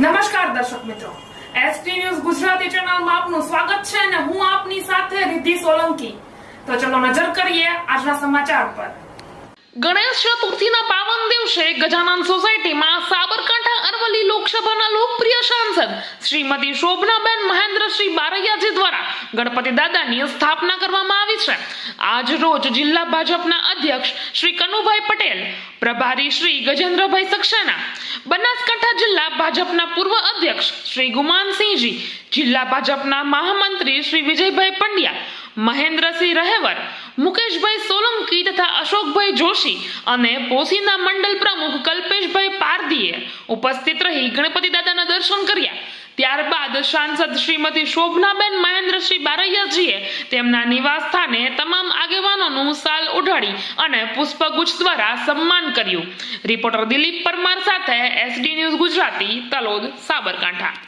નમસ્કાર દર્શક મિત્રો. એસટી ન્યૂઝ ગુજરાતી ચેનલમાં આપનું સ્વાગત છે અને હું આપની સાથે રિદ્ધિ સોલંકી. તો ચલો નજર કરીએ આજના સમાચાર પર. ગણેશ ચતુર્થીના પાવન દિવસે ગજાનંદ સોસાયટીમાં સાબરકાંઠા અરવલ્લી લોકસભાના લોકપ્રિય સાંસદ શ્રીમતી શોભનાબેન મહેન્દ્રશ્રી બારૈયાજી દ્વારા ગણપતિ દાદાની સ્થાપના કરવામાં આવી છે. આજ રોજ જિલ્લા ભાજપના અધ્યક્ષ શ્રી કનુભાઈ પટેલ, પ્રભારી શ્રી ગજેન્દ્રભાઈ સક્સેના, બનાસકાંઠા જિલ્લા ભાજપના પૂર્વ અધ્યક્ષ શ્રી ગુમાનસિંહજી, જિલ્લા ભાજપના મહામંત્રી શ્રી વિજયભાઈ પંડ્યા, મહેન્દ્રસિંહ રહેવર, મુકેશભાઈ સોલંકી તથા અશોકભાઈ જોશી અને પોસીના મંડળ પ્રમુખ કલ્પેશભાઈ પારધીએ ઉપસ્થિત રહી ગણપતિ દાદાના દર્શન કર્યા. ત્યારબાદ સાંસદ શ્રીમતી શોભનાબેન મહેન્દ્રસિંહ બારૈયાજીએ તેમના નિવાસ સ્થાને તમામ આગેવાનોનું સાલ ઉઢાડી અને પુષ્પગુચ્છ દ્વારા સન્માન કર્યું. રિપોર્ટર દિલીપ પરમાર સાથે એસડી ન્યૂઝ ગુજરાતી, તલોદ, સાબરકાંઠા.